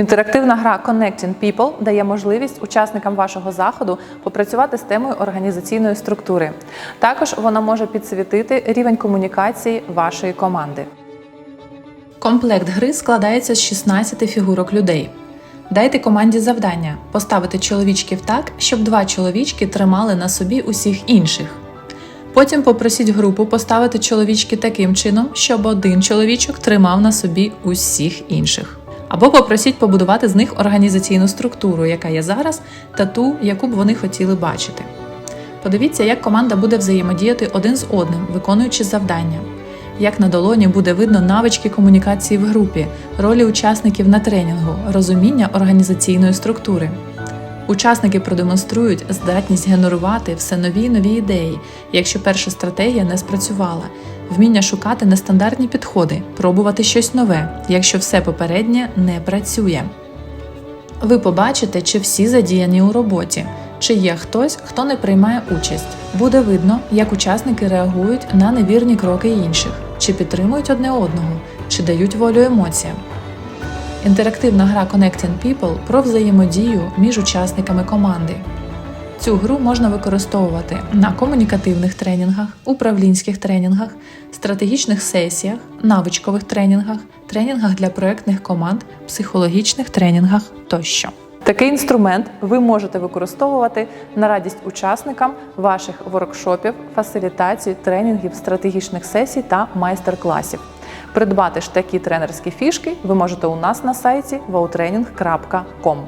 Інтерактивна гра Connecting People дає можливість учасникам вашого заходу попрацювати з темою організаційної структури. Також вона може підсвітити рівень комунікації вашої команди. Комплект гри складається з 16 фігурок людей. Дайте команді завдання поставити чоловічків так, щоб два чоловічки тримали на собі усіх інших. Потім попросіть групу поставити чоловічки таким чином, щоб один чоловічок тримав на собі усіх інших. Або попросіть побудувати з них організаційну структуру, яка є зараз, та ту, яку б вони хотіли бачити. Подивіться, як команда буде взаємодіяти один з одним, виконуючи завдання. Як на долоні буде видно навички комунікації в групі, ролі учасників на тренінгу, розуміння організаційної структури. Учасники продемонструють здатність генерувати все нові й нові ідеї, якщо перша стратегія не спрацювала, вміння шукати нестандартні підходи, пробувати щось нове, якщо все попереднє не працює. Ви побачите, чи всі задіяні у роботі, чи є хтось, хто не приймає участь. Буде видно, як учасники реагують на невірні кроки інших, чи підтримують одне одного, чи дають волю емоціям. Інтерактивна гра Connecting People про взаємодію між учасниками команди. Цю гру можна використовувати на комунікативних тренінгах, управлінських тренінгах, стратегічних сесіях, навичкових тренінгах, тренінгах для проектних команд, психологічних тренінгах тощо. Такий інструмент ви можете використовувати на радість учасникам ваших воркшопів, фасилітацій, тренінгів, стратегічних сесій та майстер-класів. Придбати ж такі тренерські фішки ви можете у нас на сайті wowtraining.com.